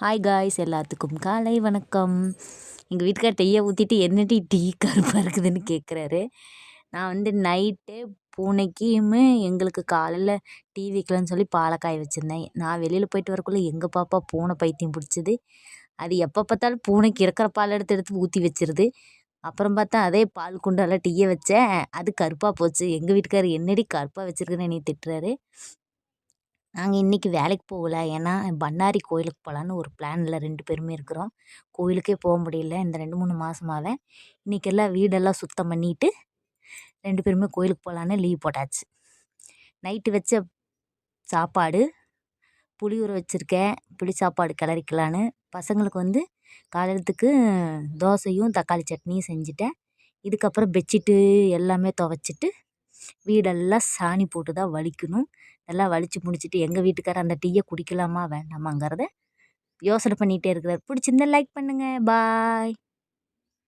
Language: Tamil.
ஹாய் காய்ஸ் எல்லாத்துக்கும் காலை வணக்கம். எங்கள் வீட்டுக்கார் டீயை ஊற்றிட்டு என்ன டீ டீ கருப்பாக இருக்குதுன்னு கேட்குறாரு நான் வந்து நைட்டு பூனைக்குமே எங்களுக்கு காலையில் டீ வைக்கலன்னு சொல்லி பாலக்காய் வச்சுருந்தேன். நான் வெளியில் போயிட்டு வரக்குள்ளே எங்கள் பாப்பா பூனை பைத்தியம் பிடிச்சிது. அது எப்போ பார்த்தாலும் பூனைக்கு இருக்கிற பால் எடுத்து எடுத்து ஊற்றி வச்சிருது. அப்புறம் பார்த்தா அதே பால் குண்டால டீயை வச்சேன். அது கருப்பாக போச்சு. எங்கள் வீட்டுக்காரர் என்னடி கருப்பாக வச்சுருக்குன்னு என்னை திட்டுறாரு. நாங்கள் இன்றைக்கி வேலைக்கு போகல. ஏன்னா பண்ணாரி கோயிலுக்கு போகலான்னு ஒரு பிளானில் ரெண்டு பேருமே இருக்கிறோம். கோயிலுக்கே போக முடியல. இந்த ரெண்டு மூணு மாதமாவே இன்றைக்கி எல்லாம் வீடெல்லாம் சுத்தம் பண்ணிவிட்டு ரெண்டு பேருமே கோயிலுக்கு போகலான்னு லீவ் போட்டாச்சு. நைட்டு வச்ச சாப்பாடு புளி ஊற வச்சுருக்கேன். புளி சாப்பாடு கிளறிக்கலான்னு பசங்களுக்கு வந்து காலையிலத்துக்கு தோசையும் தக்காளி சட்னியும் செஞ்சுட்டேன். இதுக்கப்புறம் பெட்ஷீட்டு எல்லாமே துவச்சிட்டு வீடெல்லாம் சாணி போட்டு தான் வலிக்கணும். நல்லா வலித்து முடிச்சுட்டு எங்கள் வீட்டுக்காரர் அந்த டீயை குடிக்கலாமா வேண்டாமாங்கிறத யோசனை பண்ணிகிட்டே இருக்கிறார். பிடிச்சிருந்தா லைக் பண்ணுங்கள் பாய்